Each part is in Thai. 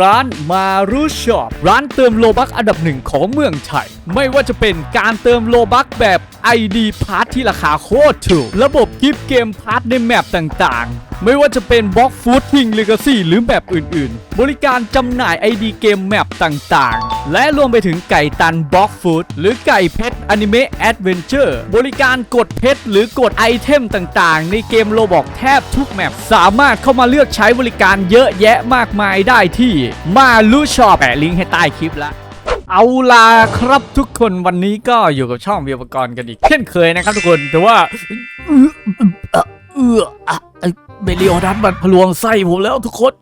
ร้านมารุช็อปร้านเติมโลบักอันดับหนึ่งของเมืองไทย ไม่ว่าจะเป็นการเติมโลบักแบบ ID พาร์ทที่ราคาโคตรถูก ระบบกิฟเกมพาร์ทในแมปต่างๆ ไม่ว่าจะเป็นบล็อกฟูดทิงเลกาซี่หรือแมปอื่นๆ บริการจำหน่าย ID เกมแมปต่างๆ และรวมไปถึงไก่ตันบล็อกฟูดหรือไก่เพชรอนิเมะแอดเวนเจอร์บริการกดเพชรหรือกดไอเทมต่างๆ ในเกมโลบอกแทบทุกแมปสามารถเข้ามาเลือกใช้บริการเยอะแยะมากมายได้ที่มาลูชอปแปะลิงก์ให้ใต้คลิปละ เอาล่ะครับทุกคนวันนี้ก็อยู่กับช่องเวียปกรณ์กันอีก เช่นเคยนะครับทุกคนแต่ว่าเออเออเบลิโอดัสมันพลวงไส้ผมแล้วทุกคน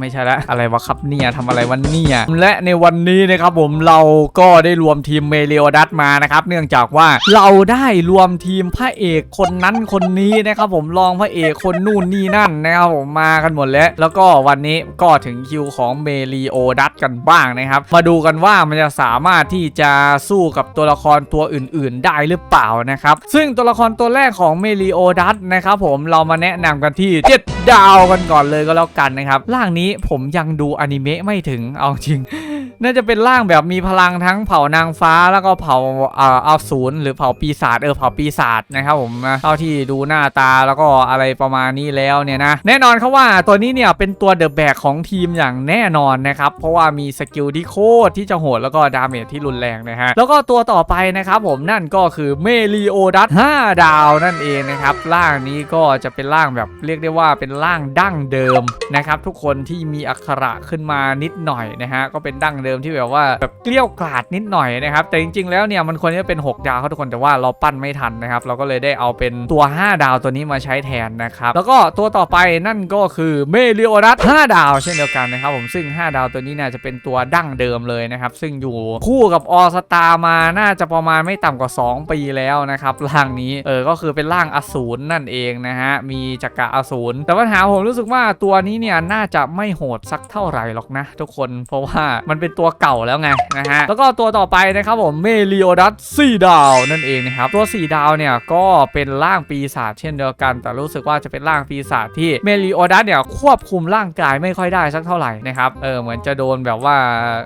ไม่ใช่ละอะไรวะครับเนี่ยทำอะไรวันเนี่ยและในวันนี้นะครับผมเราก็ได้รวมทีมเมเลียดัสมานะครับ เนื่องจากว่าเราได้รวมทีมพระเอกคนนั้นคนนี้นะครับผมรองพระเอกคนนู่นนี่นั่นนะครับผมมากันหมดแล้ว แล้วก็วันนี้ก็ถึงคิวของเมเลียดัสกันบ้างนะครับ มาดูกันว่ามันจะสามารถที่จะสู้กับตัวละครตัวอื่น ๆ ได้หรือเปล่านะครับ ซึ่งตัวละครตัวแรกของเมเลียดัสนะครับผมเรามาแนะนำกันที่ 7 ดาวกันก่อนเลยก็แล้วกันนะครับร่างนี้ผมยังดูอนิเมะไม่ถึงเอาจริง น่าจะเป็นร่างแบบมีพลังทั้งเผ่านางฟ้าแล้วก็เผ่าเอ่อเอาศูนย์หรือเผ่าปีศาจเออเผ่าปีศาจนะครับผมนะเท่าที่ดูหน้าตาแล้วก็อะไรประมาณนี้แล้วเนี่ยนะแน่นอนครับว่าตัวนี้เนี่ยเป็นตัวเดอะแบกของทีมอย่างแน่นอนนะครับเพราะว่ามีสกิลที่โคตรที่จะโหดแล้วก็ดาเมจที่รุนแรงนะฮะแล้วก็ตัวต่อไปนะครับผมนั่นก็คือเมลีโอดัส5ดาวนั่นเองนะครับร่างนี้ก็จะเป็นร่างแบบเรียกได้ว่าเป็นร่างดั้งเดิมนะครับทุกคนที่มีอักขระขึ้นมานิดหน่อยนะฮะก็เป็นดั้งเดิมที่แบบว่าแบบเกลี้ยวกล่อดนิดหน่อยนะครับแต่จริงๆแล้วเนี่ยมันควรจะเป็น 6 ดาวครับทุกคนแต่ว่าเราปั้นไม่ทันนะครับเราก็เลยได้เอาเป็นตัว 5 ดาวตัวนี้มาใช้แทนนะครับแล้วก็ตัวต่อไปนั่นก็คือเมลิโอรัส5ดาวเช่นเดียวกันนะครับผมซึ่ง 5 ดาวตัวนี้เนี่ยจะเป็นตัวดั้งเดิมเลยนะครับซึ่งอยู่คู่กับออสตามาน่าจะประมาณไม่ต่ำกว่า 2 ปีแล้วนะครับร่างนี้เออก็คือเป็นร่างอสูรนั่นเองนะฮะมีจักระอสูรแต่ปัญหาผมรู้สึกว่าตัวนี้เนี่ยน่าจะไม่โหดสักเท่าไหร่หรอกนะ ทุกคนเพราะว่ามันเป็นตัวเก่าแล้วไงนะฮะแล้วก็ตัวต่อไปนะครับผมเมลิโอดัส4ดาวนั่นเองนะครับตัว 4 ดาวเนี่ยก็เป็นร่างปีศาจเช่นเดียวกัน แต่รู้สึกว่าจะเป็นร่างปีศาจที่เมลิโอดัสเนี่ยควบคุมร่างกายไม่ค่อยได้สักเท่าไหร่นะครับเออเหมือนจะโดนแบบว่า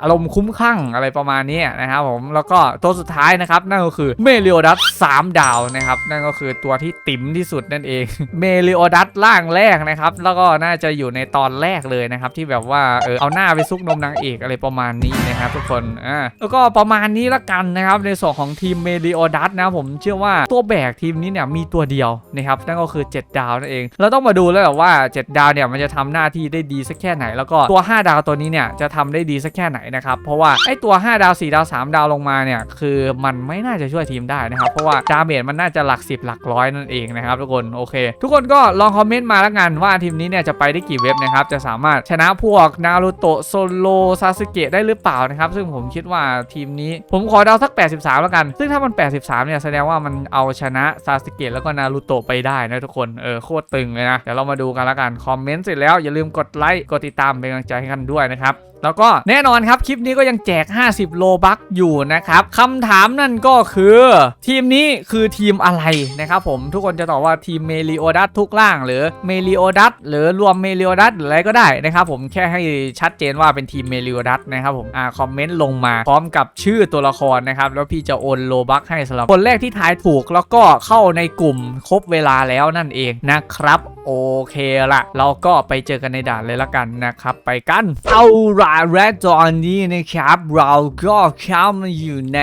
อารมณ์คุ้มคลั่งอะไรประมาณนี้นะครับผมแล้วก็ตัวสุดท้ายนะครับนั่นก็คือเมลิโอดัส3ดาวนะครับนั่นก็คือตัวที่ติ๋มที่สุดนั่นเองเมลิโอดัสร่างแรกนะครับแล้วก็น่าจะอยู่ในตอนแรกเลยนะครับที่แบบว่าเออเอาหน้าไปซุกนมนางเอกอะไรประมาณนี้นะครับทุกคนอ่าแล้วก็ประมาณนี้ละกันนะครับในส่วนของทีมเมลิโอดัสนะผมเชื่อว่าตัวแบกทีมนี้เนี่ยมีตัวเดียวนะครับนั่นก็คือ 7 ดาวนั่นเองเราต้องมาดูแล้วแหละว่า 7 ดาวเนี่ยมันจะทำหน้าที่ได้ดีสักแค่ไหน แล้วก็ตัว 5 ดาวตัวนี้เนี่ยจะทำได้ดีสักแค่ไหนนะครับเพราะว่าไอ้ตัว 5 ดาว 4 ดาว 3 ดาวลงมาเนี่ยคือมันไม่น่าจะช่วยทีมได้นะครับเพราะว่าดาเมจมันน่าจะหลัก 10 หลักร้อยนั่นเองนะครับทุกคนโอเค ทุกคนก็ลองคอมเมนต์มาแล้วกันว่าทีมนี้เนี่ยจะไปได้กี่เว็บนะครับจะสามารถชนะพวกนารูโตะโซโลซาสึเกะได้หรือเปล่านะครับ ซึ่งผมคิดว่าทีมนี้ผมขอเดาสัก 83 แล้วกัน ซึ่งถ้ามัน 83 เนี่ยแสดงว่ามันเอาชนะซาสเกะแล้วก็นารูโตะไปได้นะทุกคน เออโคตรตึงเลยนะ เดี๋ยวเรามาดูกันแล้วกัน คอมเมนต์เสร็จแล้วอย่าลืมกดไลค์ กดติดตามเป็นกำลังใจให้กันด้วยนะครับ แล้วก็แน่นอนครับคลิปนี้ก็ยังแจก 50 โลบัคอยู่นะครับคำถามนั่นก็คือ ทีมนี้คือทีมอะไรนะครับผมทุกคนจะตอบว่าทีมเมลิโอดัสทุกล่าง หรือเมลิโอดัสหรือรวมเมลิโอดัสหรืออะไรก็ได้นะครับผมแค่ให้ชัดเจนว่าเป็นทีมเมลิโอดัสนะครับผมอ่าคอมเมนต์ลงมาพร้อมกับชื่อตัวละครนะครับแล้วพี่จะโอนโลบัคให้สำหรับคนแรกที่ทายถูกแล้วก็เข้าในกลุ่มครบเวลาแล้วนั่นเองนะครับโอเคละเราก็ไปเจอกันในด่านเลยละกันนะครับไปกันเอาละาและตอนนี้นะครับ เราก็เข้ามาอยู่ใน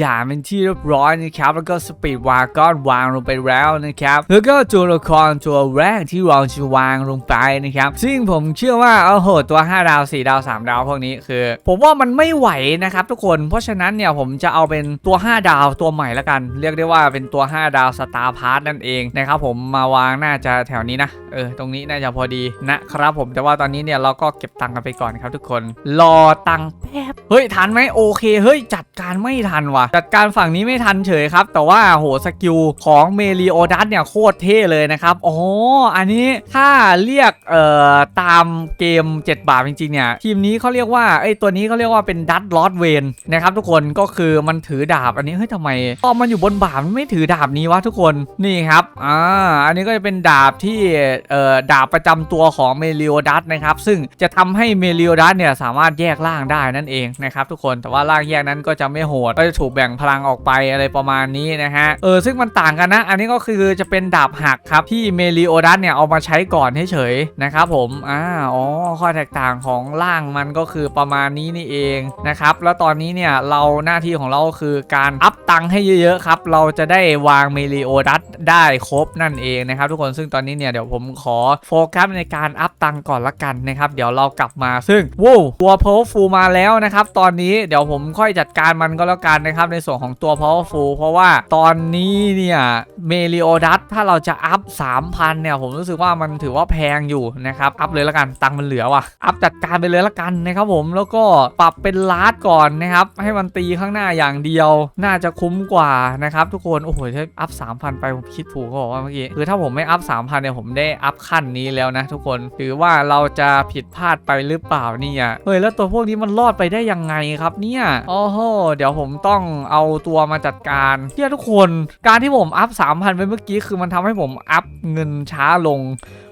ด่านเป็นที่เรียบร้อยนะครับ แล้วก็สปีดวาก็วางลงไปแล้วนะครับ แล้วก็ตัวละครตัวแรกที่เราจะวางลงไปนะครับ ซึ่งผมเชื่อว่าโอ้โหตัว 5 ดาว 4 ดาว 3 ดาวพวกนี้คือ ผมว่ามันไม่ไหวนะครับทุกคนเพราะฉะนั้นเนี่ยผมจะเอาเป็นตัว 5 ดาวตัวใหม่ละกัน เรียกได้ว่าเป็นตัว 5 ดาวสตาร์พาร์ทนั่นเองนะครับผมมาวางน่าจะแถวนี้นะเออตรงนี้น่าจะพอดีนะครับผมแต่ว่าตอนนี้เนี่ยเราก็เก็บตังค์กันไปก่อนครับทุกคนรอตังแป๊บเฮ้ยทันไหมโอเค เฮ้ย จัดการไม่ทันว่ะ จัดการฝั่งนี้ไม่ทันเฉยครับ แต่ว่าโหสกิลของเมลิโอดัสเนี่ยโคตรเท่เลยนะครับอ๋ออันนี้ถ้าเรียกเอ่อตามเกม 7 บาทจริงๆเนี่ยทีมนี้เขาเรียกว่าไอ้ตัวนี้เขาเรียกว่าเป็นดัตลอดเวนนะครับทุกคนก็คือมันถือดาบอันนี้เฮ้ยทำไมตอนมันอยู่บนบ่ามันไม่ถือดาบนี้วะทุกคนนี่ครับอ่าอันนี้ก็จะเป็นดาบที่เอ่อดาบประจำตัวของเมลิโอดัสนะครับซึ่งจะทำให้เมลิโอดัสเนี่ยสามารถแยกร่างได้นั่นเองนะครับทุกคนแต่ว่าร่างแยกนั้นก็จะไม่โหดก็จะถูกแบ่งพลังออกไปอะไรประมาณนี้นะฮะเออซึ่งมันต่างกันนะ อันนี้ก็คือจะเป็นดาบหักครับที่เมลิโอดัสเนี่ยเอามาใช้ก่อนเฉยๆนะครับผมอ่าอ๋อข้อแตกต่างของร่างมันก็คือประมาณนี้นี่เองนะครับแล้วตอนนี้เนี่ยเราหน้าที่ของเราคือการอัพตังค์ให้เยอะๆครับเราจะได้วางเมลิโอดัสได้ครบนั่นเองนะครับทุกคนซึ่งตอนนี้เนี่ยเดี๋ยวผมขอโฟกัสในการอัพตังค์ก่อนละกันนะครับเดี๋ยวเรากลับมาซึ่งวู้ตัว powerful มาแล้วนะครับ ตอนนี้เดี๋ยวผมค่อยจัดการมันก็แล้วกันนะครับ ในส่วนของตัว powerful เพราะว่าตอนนี้เนี่ยเมลิโอดัสถ้าเราจะอัพ 3,000 เนี่ย ผมรู้สึกว่ามันถือว่าแพงอยู่นะครับ อัพเลยละกันตังมันเหลือว่ะ อัพจัดการไปเลยละกันนะครับผมแล้วก็ปรับเป็นลาดก่อนนะครับ ให้มันตีข้างหน้าอย่างเดียว น่าจะคุ้มกว่านะครับ ทุกคนโอ้โหถ้าอัพ 3,000 ไปผมคิดถูกเขาบอกว่าเมื่อกี้คือถ้าผมไม่อัพ 3,000 เนี่ยผมได้อัพขั้นนี้แล้วนะ ทุกคนหรือว่าเราจะผิดพลาดไปหรือเปล่าเนี่ยเฮ้ยแล้วตัวพวกนี้มันรอดไปได้ยังไงครับเนี่ยโอ้โหเดี๋ยวผมต้องเอาตัวมาจัดการเที่ยทุกคน การที่ผมอัพ3,000ไปเมื่อกี้คือมันทำให้ผมอัพเงินช้าลง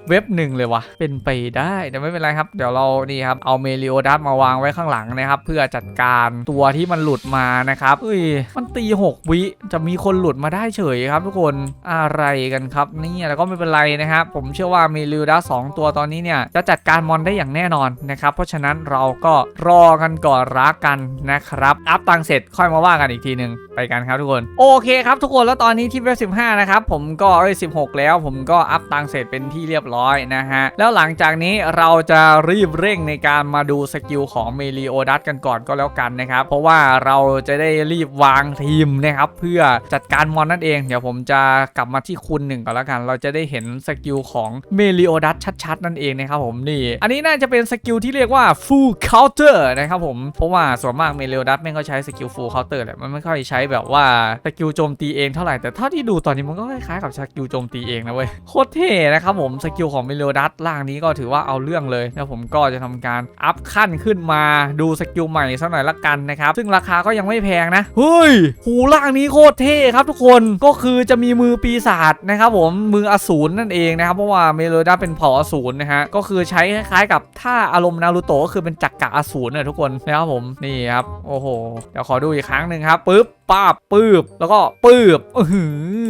เว็บหนึ่งเลยวะเป็นไปได้แต่ไม่เป็นไรครับ เดี๋ยวเรานี่ครับเอาเมลิโอดัสมาวางไว้ข้างหลังนะครับ เพื่อจัดการตัวที่มันหลุดมานะครับเอ้ยมันตี 6 วิจะมีคนหลุดมาได้เฉยครับ ทุกคนอะไรกันครับนี่แล้วก็ไม่เป็นไรนะครับ ผมเชื่อว่าเมลิโอดัสสองตัวตอนนี้เนี่ยจะจัดการมอนได้อย่างแน่นอนนะครับ เพราะฉะนั้นเราก็รอกันก่อนรักกันนะครับอัพตังเสร็จค่อยมาว่ากันอีกทีหนึ่งไปกันครับทุกคน โอเคครับทุกคนแล้วตอนนี้ที่เว็บ15นะครับผมก็เอ้ย16 แล้ว ผมก็อัพตังเสร็จเป็นที่เรียบร้อยร้อยนะฮะ แล้วหลังจากนี้เราจะรีบเร่งในการมาดูสกิลของเมลิโอดัสกันก่อนก็แล้วกันนะครับ เพราะว่าเราจะได้รีบวางทีมนะครับ เพื่อจัดการมอนนั่นเอง เดี๋ยวผมจะกลับมาที่คูณหนึ่งก่อนแล้วกัน เราจะได้เห็นสกิลของเมลิโอดัสชัดๆ นั่นเองนะครับผมนี่ อันนี้น่าจะเป็นสกิลที่เรียกว่า full counter นะครับผม เพราะว่าส่วนมากเมลิโอดัสไม่ค่อยใช้สกิล full counter แหละ มันไม่ค่อยใช้แบบว่าสกิลโจมตีเองเท่าไหร่ แต่เท่าที่ดูตอนนี้มันก็คล้ายๆกับสกิลโจมตีเองนะเว้ย โคตรเท่นะครับผมสกิลของเมลโอดัสล่างนี้ก็ถือว่าเอาเรื่องเลยแล้วผมก็จะทำการอัพขั้นขึ้นมาดูสกิลใหม่สักหน่อยละกันนะครับ ซึ่งราคาก็ยังไม่แพงนะเฮ้ยหูล่างนี้โคตรเท่ครับทุกคนก็คือจะมีมือปีศาจนะครับผมมืออสูรนั่นเองนะครับเพราะว่าเมโลดาเป็นเผ่าอสูรนะฮะก็คือใช้คล้ายๆกับถ้าอารมณ์นารูโตะก็คือเป็นจักรกะอสูรเนี่ยทุกคนนะครับผมนี่ครับโอ้โหเดี๋ยวขอดูอีกครั้งหนึ่งครับปึ๊บ ป้าบปืบแล้วก็ปืบอื้อหื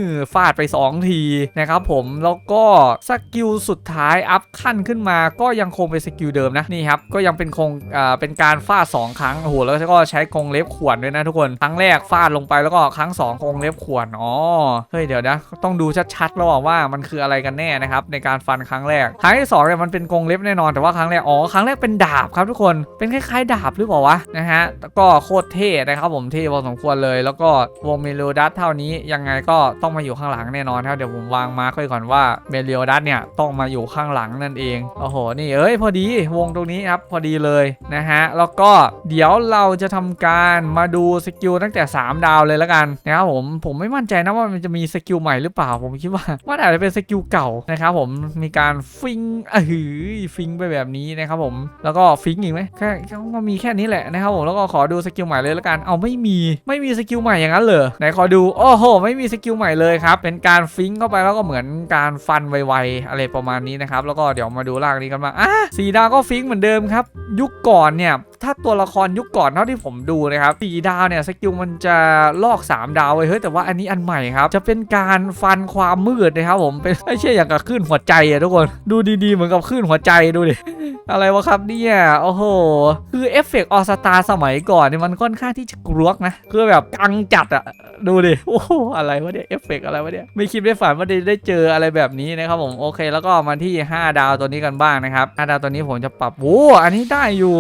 อฟาดไป 2 ทีนะครับผมแล้วก็สกิลสุดท้ายอัพขั้นขึ้นมาก็ยังคงเป็นสกิลเดิมนะนี่ครับก็ยังเป็นคงอ่าเป็นการฟาด2ครั้งโอ้โหแล้วก็ใช้กงเล็บขวนด้วยนะทุกคนครั้งแรกฟาดลงไปแล้วก็ครั้ง2กงเล็บขวนอ๋อเฮ้ยเดี๋ยวนะต้องดูชัดๆแล้วว่ามันคืออะไรกันแน่นะครับในการฟันครั้งแรกครั้งที่สองเนี่ยมันเป็นกงเล็บแน่นอนแต่ว่าครั้งแรกอ๋อครั้งแรกเป็นดาบครับทุกคนเป็นคล้ายๆ ดาบหรือเปล่าวะนะฮะก็โคตรเท่นะครับผมเท่พอสมควรเลยแล้วก็วงเมลิโลดัสเท่านี้ยังไงก็ต้องมาอยู่ข้างหลังแน่นอนครับเดี๋ยวผมวางมาร์คไว้ก่อนว่าเมลิโลดัสเนี่ยต้องมาอยู่ข้างหลังนั่นเองโอ้โหนี่เอ้ยพอดีวงตรงนี้ครับพอดีเลยนะฮะแล้วก็เดี๋ยวเราจะทำการมาดูสกิลตั้งแต่ 3 ดาวเลยแล้วกันนะครับผมผมไม่มั่นใจนะว่ามันจะมีสกิลใหม่หรือเปล่าผมคิดว่าว่าอาจจะเป็นสกิลเก่านะครับผมมีการฟิงอะหือฟิงไปแบบนี้นะครับผมแล้วก็ฟิงอีกไหมแค่ก็มีแค่นี้แหละนะครับผมแล้วก็ขอดูสกิลใหม่เลยแล้วกันเอาไม่มีไม่มีสกิลใหม่อย่างนั้นเหรอไหนขอดูโอ้โห ไม่มีสกิลใหม่เลยครับเป็นการฟิงเข้าไปแล้วก็เหมือนการฟันไวๆอะไรประมาณนี้นะครับแล้วก็เดี๋ยวมาดูล่างนี้กันมาอะสีดาก็ฟิงเหมือนเดิมครับ ยุคก่อนเนี่ยถ้าตัวละครยุคก่อนเท่าที่ผมดูนะครับสีดาวเนี่ยสกิลมันจะลอก 3 ดาวไว้เฮ้ยแต่ว่าอันนี้อันใหม่ครับจะเป็นการฟันความมืดนะครับผมเป็นไม่ใช่อย่างกับคลื่นหัวใจอะทุกคนดูดีๆ เหมือนกับคลื่นหัวใจดูดิอะไรวะครับเนี่ยโอ้โห คือเอฟเฟกต์ออสตาสมัยก่อนเนี่ยมันค่อนข้างที่จะกรวกนะ คือแบบกังจัดอะดูดิ โอ้โห อะไรวะเนี่ยเอฟเฟกต์อะไรวะเนี่ย ไม่คิดไม่ฝันว่าได้ได้เจออะไรแบบนี้นะครับผม โอเค แล้วก็มาที่ 5 ดาวตัวนี้กันบ้างนะครับ 5 ดาวตัวนี้ผมจะปรับโอ้อันนี้ได้อยู่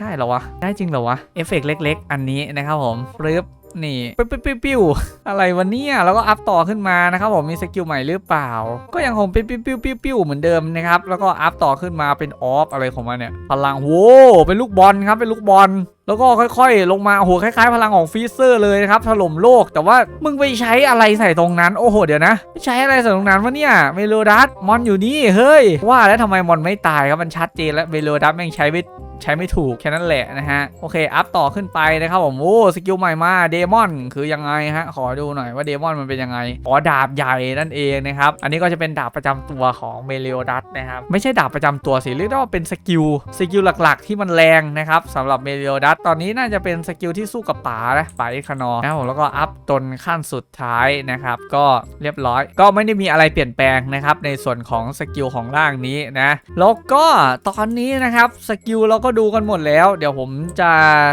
ได้เหรอวะ ได้จริงเหรอวะ เอฟเฟกต์เล็ก ๆ อันนี้นะครับผมปึ๊บนี่ปิ๊ปิ๊วปิ๊วอะไรวะเนี่ยแล้วก็อัพต่อขึ้นมานะครับผมมีสกิลใหม่หรือเปล่า ก็ยังคงปิ๊ปิ๊วปิ๊วปิ๊วปิ๊วเหมือนเดิมนะครับแล้วก็อัพต่อขึ้นมาเป็นออฟอะไรของมันเนี่ยพลังโว้เป็นลูกบอลครับเป็นลูกบอลแล้วก็ค่อยๆ ลงมาโอ้โหคล้ายๆ พลังของฟีเซอร์เลยนะครับถล่มโลกแต่ว่ามึงไปใช้อะไรใส่ตรงนั้นโอ้โหเดี๋ยวนะไปใช้อะไรใส่ตรงนั้นวะเนี่ยเมโลดัสมอนอยู่นี่เฮ้ยว่าแล้วทำไมมอนไม่ตายครับมันชัดเจนแล้วเมโลดัสแม่งใช้ไม่ ใช้ไม่ถูกแค่นั้นแหละนะฮะ โอเค อัพต่อขึ้นไปนะครับผมโอ้สกิลใหม่มาเดมอนคือยังไงฮะ ขอดูหน่อยว่าเดมอนมันเป็นยังไงอ๋อดาบใหญ่นั่นเองนะครับ อันนี้ก็จะเป็นดาบประจำตัวของเมเลโอดัสนะครับ ไม่ใช่ดาบประจำตัวสิ เรียกได้ว่าเป็นสกิลสกิลหลักๆ ที่มันแรงนะครับสำหรับเมเลโอดัสตอนนี้น่าจะเป็นสกิลที่สู้กับป๋านะป๋าอีคานอนะครับผมแล้วก็อัพจนขั้นสุดท้ายนะครับ ก็เรียบร้อย ก็ไม่ได้มีอะไรเปลี่ยนแปลงนะครับในส่วนของสกิลของร่างนี้นะแล้วก็ตอนนี้นะครับสกิลเราก็ดูกันหมดแล้ว เดี๋ยวผมจะ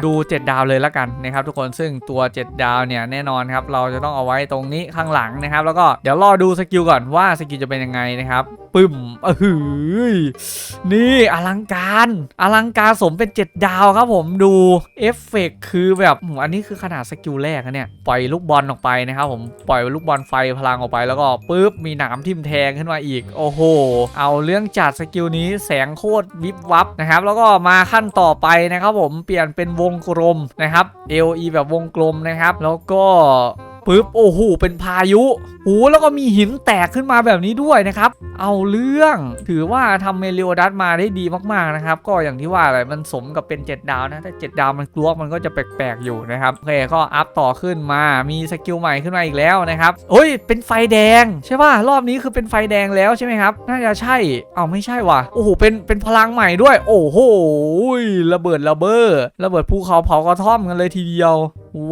ดู 7 ดาวเลยละกันนะครับทุกคนซึ่งตัว 7 ดาวเนี่ยแน่นอนครับเราจะต้องเอาไว้ตรงนี้ข้างหลังนะครับแล้วก็เดี๋ยวรอดูสกิลก่อนว่าสกิลจะเป็นยังไงนะครับ ปึ้มเออหือนี่อลังการ อลังการสมเป็น 7 ดาวครับผมดูเอฟเฟกต์คือแบบอันนี้คือขนาดสกิลแรกนะเนี่ย ปล่อยลูกบอลออกไปนะครับผมปล่อยลูกบอลไฟพลังออกไปแล้วก็ปุ๊บมีหนามทิ่มแทงขึ้นมาอีก โอ้โห เอาเรื่องจัดสกิลนี้แสงโคตรวิบวับนะครับ แล้วก็มาขั้นต่อไปนะครับผมเปลี่ยนเป็นวงกลมนะครับ LE แบบวงกลมนะครับ แล้วก็ปึ๊บโอ้โหเป็นพายุ โอ้แล้วก็มีหินแตกขึ้นมาแบบนี้ด้วยนะครับ เอาเรื่องถือว่าทำเมลิโอดัสมาได้ดีมากๆนะครับ ก็อย่างที่ว่าอะไรมันสมกับเป็น 7 ดาวนะ ถ้า 7 ดาวมันกลัวมันก็จะแปลกๆอยู่นะครับโอเคก็อัพต่อขึ้นมามีสกิลใหม่ขึ้นมาอีกแล้วนะครับเฮ้ยเป็นไฟแดงใช่ป่ะรอบนี้คือเป็นไฟแดงแล้วใช่ไหมครับน่าจะใช่เอาไม่ใช่ว่ะโอ้โหเป็นเป็นพลังใหม่ด้วย โอ้โหระเบิดระเบ้อระเบิดภูเขาเผากระท่อมกันเลยทีเดียว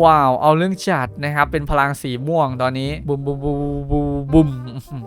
ว้าว เอาเรื่องจัดนะครับเป็นพลังสีม่วงตอนนี้บุมบุมบุมบูบุม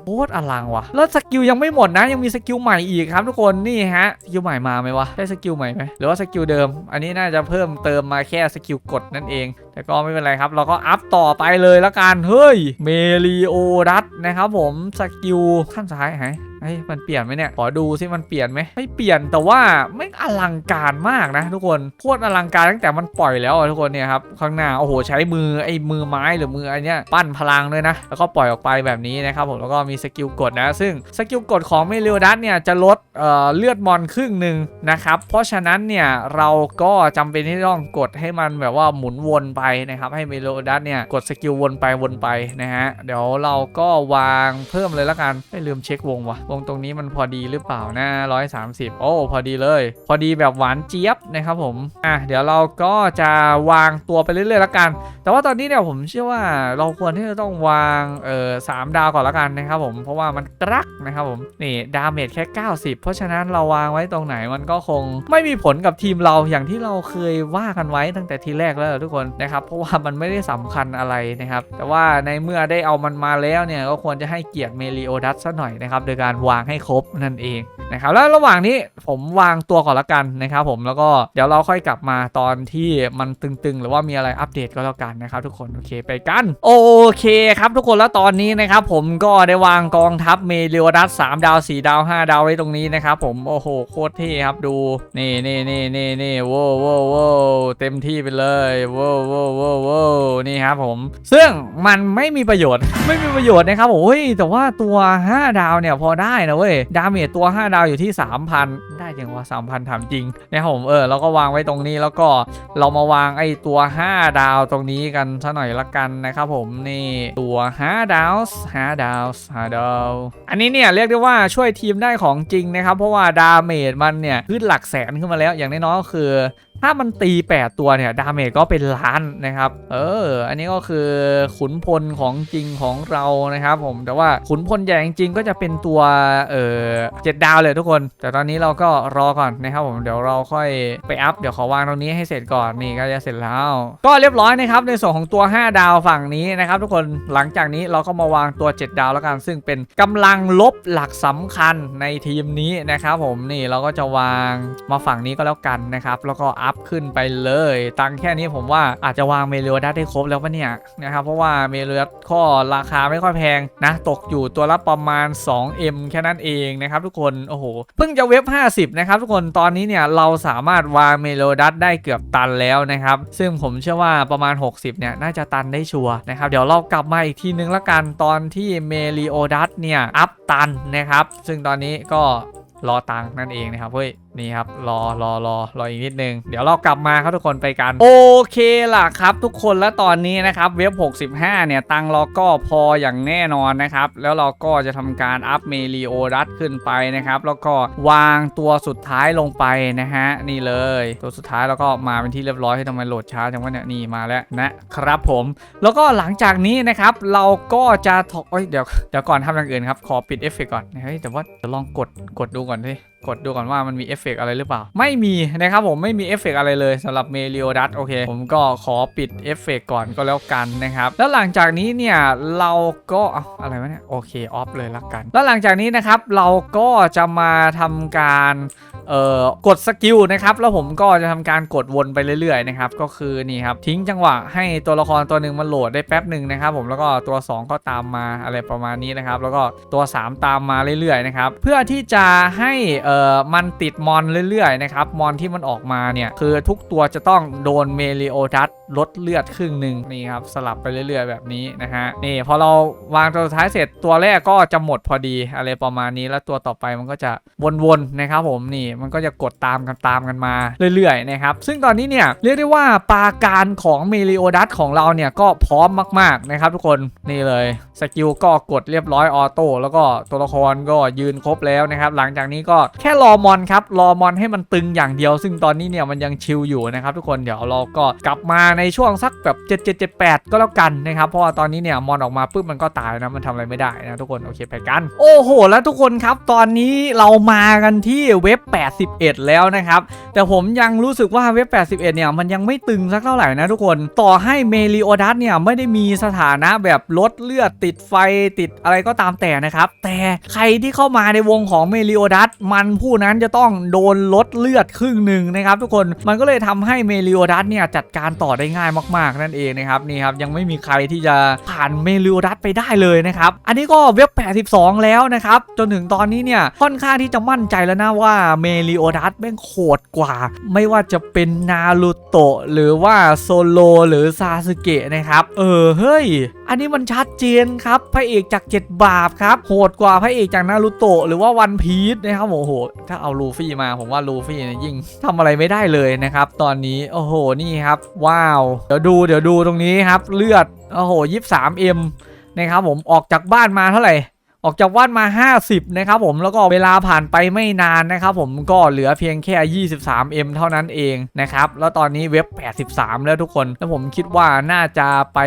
โคตรอลังว่ะ แล้วสกิลยังไม่หมดนะ ยังมีสกิลใหม่อีกครับทุกคนนี่ฮะสกิลใหม่มาไหมวะได้สกิลใหม่ไหมหรือว่าสกิลเดิม อันนี้น่าจะเพิ่มเติมมาแค่สกิลกดนั่นเอง แต่ก็ไม่เป็นไรครับ เราก็อัพต่อไปเลยละกันเฮ้ยเมลีโอรัสนะครับผมสกิลขั้นซ้ายหาย เฮ้ยมันเปลี่ยนไหมเนี่ยขอดูซิมันเปลี่ยนไหมไม่เปลี่ยนแต่ว่าไม่อลังการมากนะ ทุกคนโคตรอลังการตั้งแต่มันปล่อยแล้วอะทุกคนเนี่ยครับข้างหน้าโอ้โหใช้มือไอ้มือไม้หรือมืออันเนี้ยปั้นพลังด้วยนะ แล้วก็ปล่อยออกไปแบบนี้นะครับผมแล้วก็มีสกิลกดนะ ซึ่งสกิลกดของเมลิโอดัสเนี่ยจะลดเอ่อเลือดมอนครึ่งหนึ่งนะครับเพราะฉะนั้นเนี่ยเราก็จำเป็นที่ต้องกดให้มันแบบว่าหมุนวนไปนะครับให้เมลิโอดัสเนี่ยกดสกิลวนไปวนไปนะฮะเดี๋ยวเราก็วางเพิ่มเลยละกันไม่ลืมเช็ควงวะวงตรงนี้มันพอดีหรือเปล่านะ130โอ้พอดีเลย พอดีแบบหวานเจี๊ยบนะครับผมอะเดี๋ยวเราก็จะวางตัวไปเรื่อยๆและกัน แต่ว่าตอนนี้เนี่ยผมเชื่อว่าเราควรที่จะต้องวางเอ่อสามดาวก่อนละกันนะครับผมเพราะว่ามันกรักนะครับผมนี่ดาเมจแค่ 90 เพราะฉะนั้นเราวางไว้ตรงไหนมันก็คงไม่มีผลกับทีมเราอย่างที่เราเคยว่ากันไว้ตั้งแต่ทีแรกแล้วทุกคนนะครับเพราะว่ามันไม่ได้สำคัญอะไรนะครับแต่ว่าในเมื่อได้เอามันมาแล้วเนี่ยก็ควรจะให้เกียรติเมลิโอดัสซะหน่อยนะครับโดยการวางให้ครบนั่นเองนะครับแล้วระหว่างนี้ผมวางตัวก่อนละกันนะครับผมแล้วก็เดี๋ยวเราค่อยกลับมาตอนที่มันตึงๆ หรือว่ามีอะไรอัปเดตก็แล้วกันนะครับทุกคนโอเคไปกัน โอเคครับทุกคนแล้วตอนนี้นะครับผมก็ได้วางกองทัพเมลิโอดัส3ดาว4ดาว5ดาวไว้ตรงนี้นะครับผมโอ้โหโคตรเท่ครับดูนี่นี่นี่นี่นี่โว้โว้โว้ เต็มที่ไปเลยว้โว้โว้โว้นี่ครับผม ซึ่งมันไม่มีประโยชน์ ไม่มีประโยชน์นะครับผมเฮ้ยแต่ว่าตัว 5 ดาวเนี่ยพอได้นะเว้ย ดาเมจตัว 5 ดาวอยู่ที่ 3,000 ได้จังวะ3,000ถามจริงนะครับผมเออเราก็วางไว้ตรงนี้แล้วก็เรามาวางไอ้ตัว 5 ดาวตรงนี้กันซะหน่อยละกันนะครับผมนี่ตัว 5 ดาว5ดาว5ดาวอันนี้เนี่ยเรียกได้ว่าช่วยทีมได้ของจริงนะครับเพราะว่าดาเมจมันเนี่ยขึ้นหลักแสนขึ้นมาแล้วอย่างน้อยๆก็คือ ถ้ามันตี 8 ตัวเนี่ย ดาเมจก็เป็นล้านนะครับ เออ อันนี้ก็คือขุนพลของจริงของเรานะครับผม แต่ว่าขุนพลใหญ่จริงก็จะเป็นตัว เออเจ็ดดาวเลยทุกคน แต่ตอนนี้เราก็รอก่อนนะครับผม เดี๋ยวเราค่อยไปอัพ เดี๋ยวขอวางตรงนี้ให้เสร็จก่อน นี่ก็จะเสร็จแล้ว ก็เรียบร้อยนะครับ ในส่วนของตัว 5 ดาวฝั่งนี้นะครับทุกคน หลังจากนี้เราก็มาวางตัว 7 ดาวแล้วกัน ซึ่งเป็นกำลังลบหลักสำคัญในทีมนี้นะครับผม นี่เราก็จะวางมาฝั่งนี้ก็แล้วกันนะครับ แล้วก็อัพขึ้นไปเลย ตังแค่นี้ผมว่าอาจจะวางเมเลียดัสได้ครบแล้วปะเนี่ยนะครับเพราะว่าเมเลียดัสข้อราคาไม่ค่อยแพงนะตกอยู่ตัวละประมาณ 2M แค่นั้นเองนะครับทุกคนโอ้โหเพิ่งจะเว็บ 50 นะครับทุกคนตอนนี้เนี่ยเราสามารถวางเมโลดัสได้เกือบตันแล้วนะครับ ซึ่งผมเชื่อว่าประมาณ 60 เนี่ย น่าจะตันได้ชัวร์นะครับ เดี๋ยวเรากลับมาอีกทีนึงละกันตอนที่เมลิโอดัสเนี่ย อัพตันนะครับ ซึ่งตอนนี้ก็รอตังนั่นเองนะครับเฮ้ย นี่ครับรอรอรอรออีกนิดนึง เดี๋ยวเรากลับมาครับทุกคนไปกัน โอเคล่ะครับ ทุกคนแล้วตอนนี้นะครับเว็บ 65 เนี่ย ตังเราก็พออย่างแน่นอนนะครับ แล้วเราก็จะทำการอัพเมลิโอดัสขึ้นไปนะครับ แล้วก็วางตัวสุดท้ายลงไปนะฮะ นี่เลย ตัวสุดท้ายแล้วก็มาเป็นที่เรียบร้อยให้ทำไมโหลดช้าจังวะเนี่ยนี่มาแล้วนะครับผม แล้วก็หลังจากนี้นะครับเราก็จะถอเอ้ยเดี๋ยวเดี๋ยวก่อนทำอย่างอื่นครับขอปิดเอฟเฟกต์ก่อนเฮ้ยแต่ว่าจะลองกดกดดูก่อนสิกดดูก่อนว่ามันมีเอฟเฟกอะไรหรือเปล่า ไม่มีนะครับผมไม่มีเอฟเฟกต์อะไรเลยสำหรับเมลิโอดัสโอเค ผมก็ขอปิดเอฟเฟกต์ก่อนก็แล้วกันนะครับ แล้วหลังจากนี้เนี่ยเราก็อะไรวะเนี่ยโอเคออฟเลยละกัน แล้วหลังจากนี้นะครับเราก็จะมาทำการกดสกิลนะครับแล้วผมก็จะทำการกดวนไปเรื่อยๆนะครับก็คือนี่ครับทิ้งจังหวะให้ตัวละครตัวหนึ่งมันโหลดได้แป๊บหนึ่งนะครับผมแล้วก็ตัว 2 ก็ตามมาอะไรประมาณนี้นะครับแล้วก็ตัว 3 ตามมาเรื่อยๆนะครับเพื่อที่จะให้มันติดมอนเรื่อยๆนะครับมอนที่มันออกมาเนี่ยคือทุกตัวจะต้องโดนเมลิโอดัสลดเลือดครึ่งหนึ่งนี่ครับสลับไปเรื่อย ๆ แบบนี้นะฮะนี่พอเราวางตัวสุดท้ายเสร็จตัวแรกก็จะหมดพอดีอะไรประมาณนี้แล้วตัวต่อไปมันก็จะวนๆนะครับผมนี่มันก็จะกดตามกันตามกันมาเรื่อยๆนะครับซึ่งตอนนี้เนี่ยเรียกได้ว่าปาการของเมลิโอดัสของเราเนี่ยก็พร้อมมากๆนะครับทุกคนนี่เลยสกิลก็กดเรียบร้อยออโต้แล้วก็ตัวละครก็ยืนครบแล้วนะครับหลังจากนี้ก็แค่รอมอนครับรอมอนให้มันตึงอย่างเดียว ซึ่งตอนนี้เนี่ยมันยังชิลอยู่นะครับทุกคนเดี๋ยวเราก็กลับมาในช่วงสักแบบ 7778 ก็แล้วกันนะครับเพราะว่าตอนนี้เนี่ยมอนออกมาปุ๊บมันก็ตายนะมันทำอะไรไม่ได้นะทุกคนโอเคไปกัน โอ้โห แล้วทุกคนครับ ตอนนี้เรามากันที่เว็บ 81 แล้วนะครับแต่ผมยังรู้สึกว่าเว็บ 81 เนี่ยมันยังไม่ตึงสักเท่าไหร่นะทุกคนต่อให้เมลิโอดัสเนี่ยไม่ได้มีสถานะแบบลดเลือดติดไฟติดอะไรก็ตามแต่นะครับแต่ใครที่เข้ามาในวงของเมลิโอดัสมันผู้นั้นจะต้องโดนลดเลือดครึ่งหนึ่งนะครับทุกคนมันก็เลยทำให้เมลิโอดัสเนี่ยจัดการต่อได้ง่ายมากๆ นั่นเองนะครับนี่ครับยังไม่มีใครที่จะผ่านเมลิโอดัสไปได้เลยนะครับอันนี้ก็เว็บ 82 แล้วนะครับจนถึงตอนนี้เนี่ยค่อนข้างที่จะมั่นใจแล้วนะว่าเมลิโอดัสแม่งโหดกว่า ไม่ว่าจะเป็นนารูโตะหรือว่าโซโลหรือซาสึเกะนะครับเออเฮ้ยอันนี้มันชัดเจนครับพระเอกจาก 7 บาปครับโหดกว่าพระเอกจากนารูโตะหรือว่าวันพีชนะครับโอ้โหถ้าเอาลูฟี่มาผมว่าลูฟี่เนี่ยยิ่งทำอะไรไม่ได้เลยนะครับ ตอนนี้โอ้โหนี่ครับ ว้าว เดี๋ยวดูเดี๋ยวดูตรงนี้ครับ เลือดโอ้โห23 m นะครับผมออกจากบ้านมาเท่าไหร่ออกจากบ้านมา 50 นะครับผมแล้วก็เวลาผ่านไปไม่นานนะครับผมก็เหลือเพียงแค่ 23M เท่านั้นเองนะครับ แล้วตอนนี้เว็บ 83 แล้วทุกคน แล้วผมคิดว่าน่าจะไป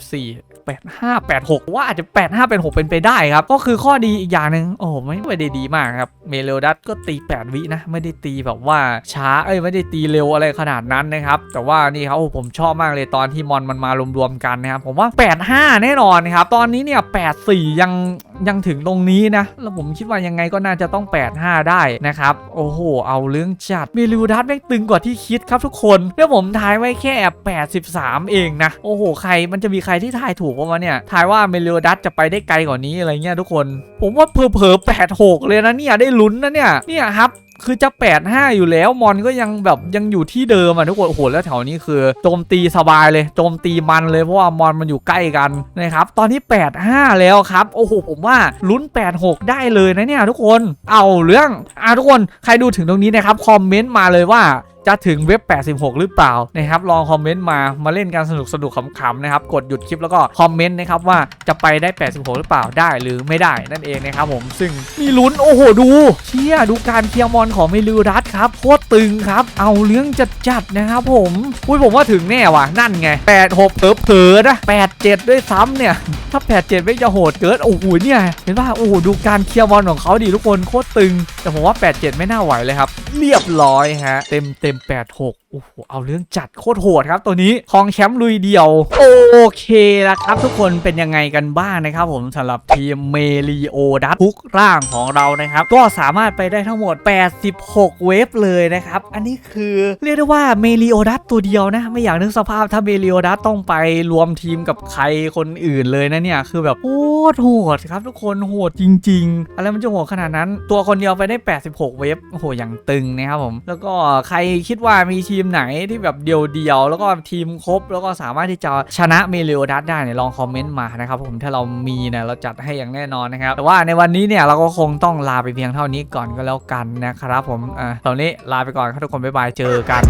84 85 86 ว่าอาจจะ 85 86 เป็นไปได้ครับ ก็คือข้อดีอีกอย่างหนึ่งโอ้โหไม่ไม่ได้ดีมากครับ เมโลดัสก็ตี 8 วินะ ไม่ได้ตีแบบว่าช้า เอ้ย ไม่ได้ตีเร็วอะไรขนาดนั้นนะครับ แต่ว่านี่ครับโอ้ผมชอบมากเลยตอนที่มอนมันมารวมๆกันนะครับ ผมว่า 85 แน่นอนครับ ตอนนี้เนี่ย 84 ยังยังถึงตรงนี้นะ แล้วผมคิดว่ายังไงก็น่าจะต้อง 85 ได้นะครับ โอ้โห เอาเรื่องจัด เมลิวดัสแม่งตึงกว่าที่คิดครับทุกคน แล้วผมทายไว้แค่ 83 เองนะ โอ้โห ใครมันจะมีใครที่ทายถูกวะเนี่ยทายว่าเมลิวดัสจะไปได้ไกลกว่านี้อะไรเงี้ยทุกคน ผมว่าเพอๆ86เลยนะเนี่ยได้ลุ้นนะเนี่ยเนี่ยครับคือจะ 85 อยู่แล้ว มอนก็ยังแบบยังอยู่ที่เดิมอะทุกคน โอ้โห แล้วแถวนี้คือโจมตีสบายเลย โจมตีมันเลย เพราะว่ามอนมันอยู่ใกล้กันนะครับ ตอนนี้ 85 แล้วครับ โอ้โห ผมว่าลุ้น 86 ได้เลยนะเนี่ยทุกคน เอาเรื่อง อะทุกคน ใครดูถึงตรงนี้นะครับ คอมเมนต์มาเลยว่า จะถึงเว็บ 86 หรือเปล่านะครับลองคอมเมนต์มามาเล่นกันสนุกสนุกขำๆนะครับกดหยุดคลิปแล้วก็คอมเมนต์นะครับว่าจะไปได้ 86 หรือเปล่าได้หรือไม่ได้นั่นเองนะครับผมซึ่งมีลุ้นโอ้โหดู เชี่ยดูการเคลียร์มอนของเมลิวดัสครับโคตรตึงครับเอาเรื่องจัดจัดๆนะครับผมอุ้ยผมว่าถึงแน่ว่ะนั่นไง 86เผลอเผลอๆนะ87 ด้วยซ้ำเนี่ยถ้า 87 ไม่จะโหดเกินโอ้โหเนี่ยเห็นป่ะโอ้โหดูการเคลียร์มอนของเขาดิทุกคนโคตรตึง แต่ผมว่า 87 ไม่น่าไหวเลยครับ เรียบร้อยฮะเต็มเต็ม86 โอ้โห เอาเรื่องจัดโคตรโหดครับตัวนี้คองแชมป์ลุยเดียว โอเคแล้วครับ ทุกคนเป็นยังไงกันบ้างนะครับผมสำหรับทีมเมลิโอดัสทุกร่างของเรานะครับ ก็สามารถไปได้ทั้งหมด 86 เวฟเลยนะครับ อันนี้คือเรียกได้ว่าเมลิโอดัสตัวเดียวนะ ไม่อยากนึกสภาพถ้าเมลิโอดัสต้องไปรวมทีมกับใครคนอื่นเลยนะเนี่ย คือแบบโคตรโหดครับทุกคนโหดจริง ๆ อะไรมันจะโหดขนาดนั้น ตัวคนเดียวไปได้ 86 เวฟโอ้โหอย่างตึงนะครับผมแล้วก็ใครคิดว่ามีทีมมไหนที่แบบเดียวๆแล้วก็ทีมครบ แล้วก็สามารถที่จะชนะเมเลโอดัสได้เนี่ยลองคอมเมนต์มานะครับผมถ้าเรามีเนี่ยเราจัดให้อย่างแน่นอนนะครับแต่ว่าในวันนี้เนี่ยเราก็คงต้องลาไปเพียงเท่านี้ก่อนก็แล้วกันนะครับผมอ่าตอนนี้ลาไปก่อนครับทุกคนบ๊ายบายเจอกัน